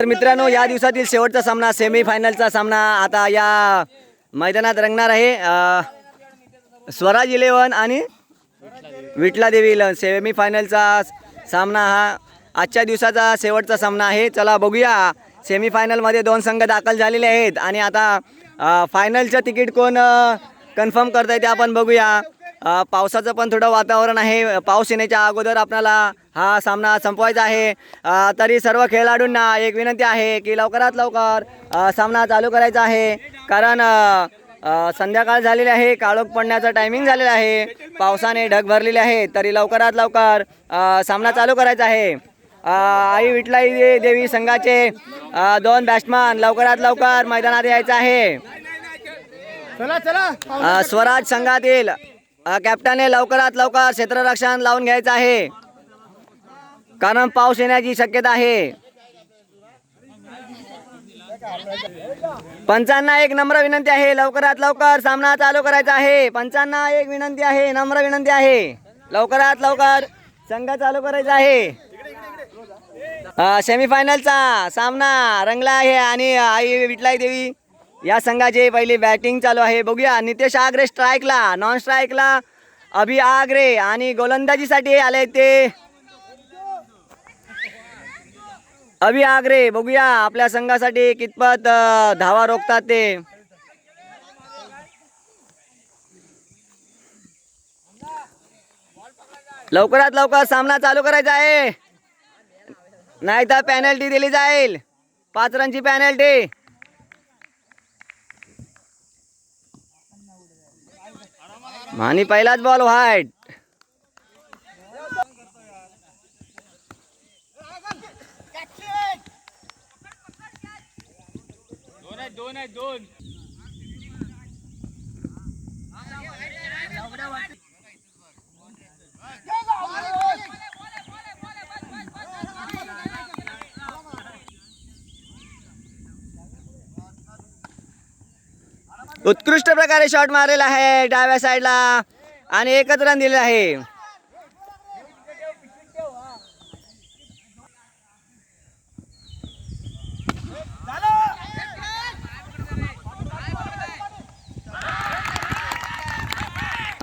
तर मित्रांनो या दिवसातील शेवटचा सामना सेमी फायनलचा सामना आता या मैदानात रंगणार आहे. स्वराज इलेवन आणि विटला देवी इलेवन सेमी फायनलचा सामना हा आजच्या दिवसाचा शेवटचा सामना आहे. चला बघूया. सेमी फायनलमध्ये दोन संघ दाखल झालेले आहेत आणि आता फायनलचं तिकीट कोण कन्फर्म करत आहे ते आपण बघूया. पावसाचं पण थोडं वातावरण आहे. पाऊस येण्याच्या अगोदर आपल्याला हा सामना संपवायचा आहे. तरी सर्व खेळाडूंना एक विनंती आहे की लवकरात लवकर सामना चालू करायचा आहे. कारण संध्याकाळ झालेली आहे काळोख पडण्याचं टायमिंग झालेलं आहे. पावसाने ढग भरलेले आहे तरी लवकरात लवकर सामना चालू करायचा आहे. आई विठलाई देवी संघाचे दोन बॅट्समन लवकरात लवकर मैदानात यायचं आहे. चला चला. स्वराज संघातील कॅप्टनने लवकरात लवकर क्षेत्ररक्षण लावून घ्यायचं आहे. कारण पाऊस येण्याची शक्यता आहे. पंचांना एक नम्र विनंती आहे. लवकरात लवकर सामना चालू करायचा आहे. पंचांना एक विनंती आहे. नम्र विनंती आहे. लवकरात लवकर संघ चालू करायचा आहे. सेमीफायनलचा सामना रंगला आहे आणि आई विठलाई देवी या संघाचे पहिले बॅटिंग चालू आहे. बघूया नितेश आग्रे स्ट्राईकला नॉन स्ट्राईकला अभि आग्रे आणि गोलंदाजीसाठी आले ते अभि आग्रे बघूया आपल्या संघासाठी कितपत धावा रोखतात ते. लवकरात लवकर सामना चालू करायचा आहे. नाही तर पॅनल्टी दिली जाईल. पाच रनची पॅनल्टी आणि पहिलाच बॉल व्हाईट दोन आहे दोन. दोन उत्कृष्ट प्रकारे शॉट मारलेला आहे डाव्या साईडला आणि एकच रन दिलेला आहे.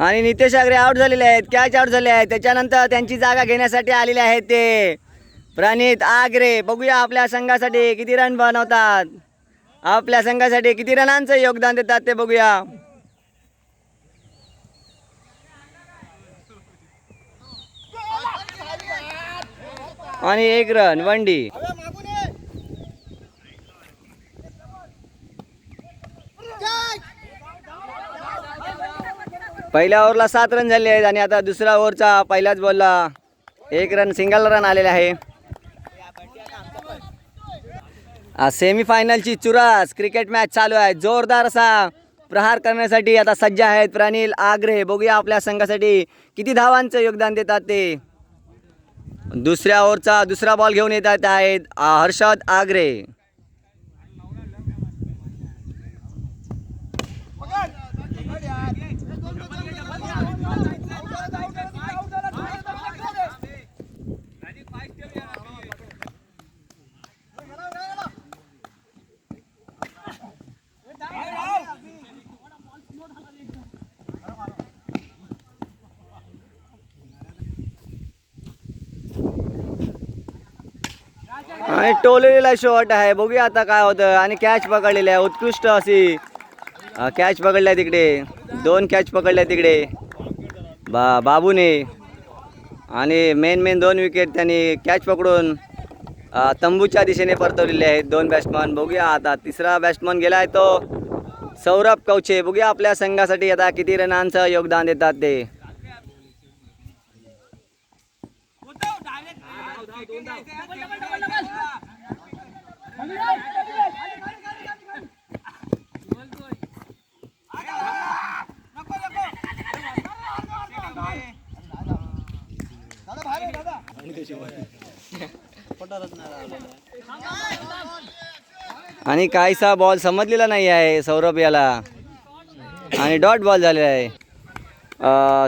आणि नितेश आगरे आउट झालेले आहेत कॅच आउट झाले आहेत. त्याच्यानंतर त्यांची जागा घेण्यासाठी आलेले आहेत ते. प्रणित आगरे बघूया आपल्या संघासाठी किती रन बनवतात. आपल्या संघासाठी किती रनांचं योगदान देतात ते बघूया. आणि एक रन वन डी पहिल्या ओव्हरला सात रन झाले आहेत आणि आता दुसऱ्या ओव्हरचा पहिल्याच बॉलला एक रन सिंगल रन आलेला आहे. सेमीफायनलची चुरास क्रिकेट मॅच चालू आहे. जोरदार असा प्रहार करण्यासाठी आता सज्ज आहेत प्राणिल आग्रे. बघूया आपल्या संघासाठी किती धावांचं योगदान देतात ते. दुसऱ्या ओव्हरचा दुसरा बॉल घेऊन येतात आहेत हर्षद आग्रे. आणि टोललेला शॉट आहे. बघूया आता काय होतं. आणि कॅच पकडलेली आहे. उत्कृष्ट अशी. कॅच पकडल्या तिकडे. दोन कॅच पकडल्या तिकडे. बा बाबूने. आणि मेन मेन दोन विकेट त्यांनी कॅच पकडून तंबूच्या दिशेने परतवलेले आहेत दोन बॅट्समन बघूया आता तिसरा बॅट्समन गेला आहे तो सौरभ कवचे. बघूया आपल्या संघासाठी आता किती रनांचं योगदान देतात ते. आणि काहीसा बॉल समजलेला नाही आहे सौरभ याला. आणि डॉट बॉल झालेला आहे.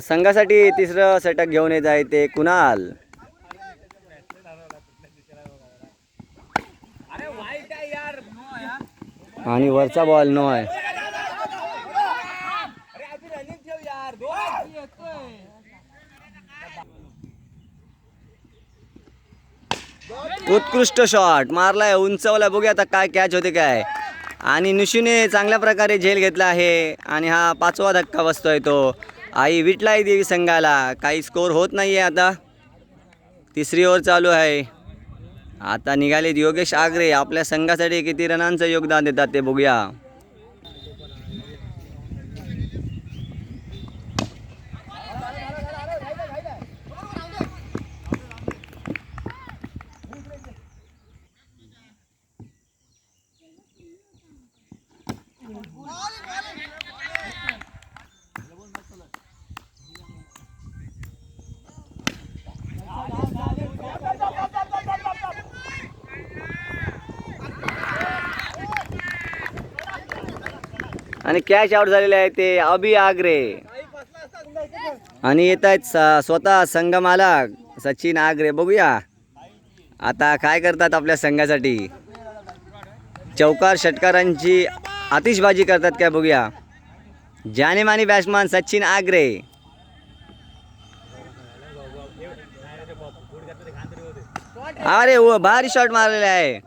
संघासाठी तिसरं षटक घेऊन येत आहे ते कुणाल? आणि वरचा बॉल नो आहे. उत्कृष्ट शॉट मारलाय उंचवलाय. बघूया आता काय कॅच होते काय. आणि निशूने चांगल्या प्रकारे झेल घेतला आहे. आणि हा पाचवा धक्का बसतोय तो. आई विटलाय देवी संघाला. काही स्कोर होत नाही आहे आता. तिसरी ओव्हर चालू आहे. आता निघालेत योगेश आगरे. आपल्या संघासाठी किती रनांचं योगदान देतात ते बघूया. आणि कॅश आउट झालेले आहे ते अभि आगरे. आणि येत आहेत स- स्वतः संघ मालक सचिन आगरे. बघूया. आता काय करतात आपल्या संघासाठी? चौकार षटकारांची आतिषबाजी करतात काय बघूया. जानेमानी बॅट्समॅन सचिन आगरे. अरे व भारी शॉट मारलेला आहे.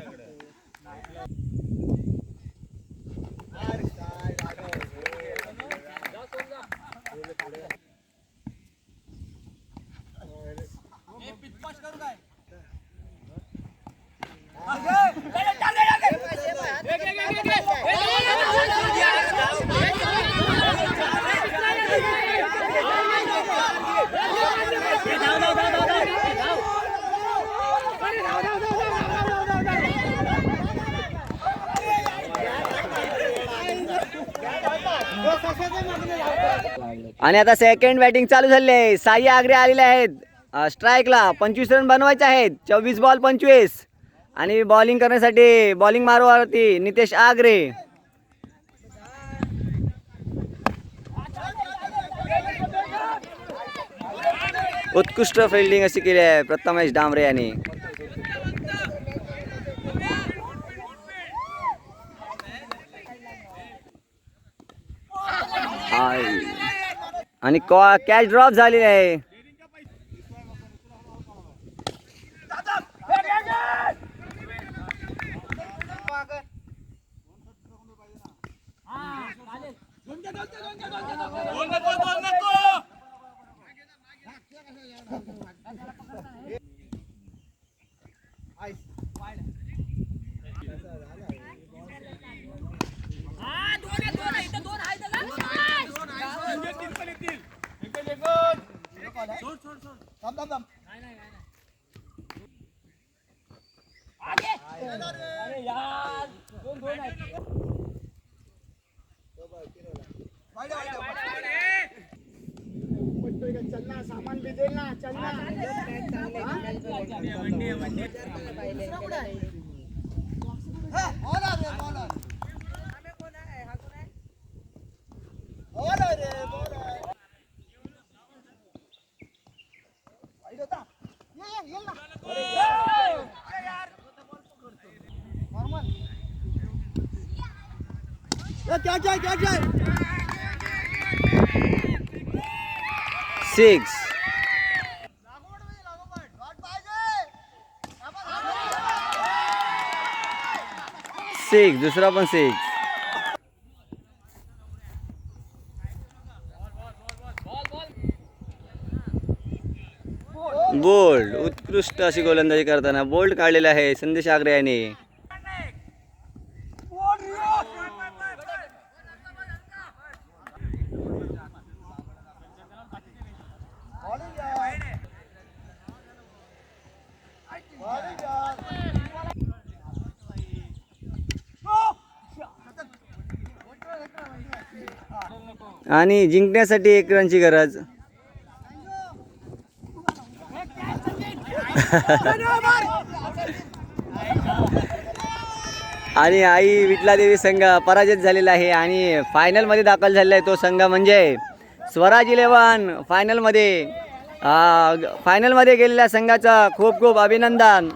आणि आता सेकंड बॅटिंग चालू झाली आहे. साई आग्रे आलेले आहेत. स्ट्राईकला पंचवीस रन बनवायचे आहेत. चोवीस बॉल पंचवीस. आणि बॉलिंग करण्यासाठी बॉलिंग मारवावरती नितेश आगरे. उत्कृष्ट फिल्डिंग अशी केली आहे प्रथमेश डांबरे यांनी. आणि आणि कॅच ड्रॉप झालेली आहे. थांब थांब थांब अरे यार दोन दोन आहे चलना सामान भी देना चलना सिक्स सिक्स दुसरा पण सिक्स उत्कृष्ट अशी गोलंदाजी करताना बोल्ड काढलेला आहे संदेश आगरे याने. आणि जिंकण्यासाठी एक रनची गरज. आणि आई विटलादेवी संघ पराजित झालेला आहे आणि फायनलमध्ये दाखल झालेला आहे तो संघ म्हणजे स्वराज इलेवन फायनलमध्ये फायनलमध्ये गेलेल्या संघाचा खूप खूप अभिनंदन.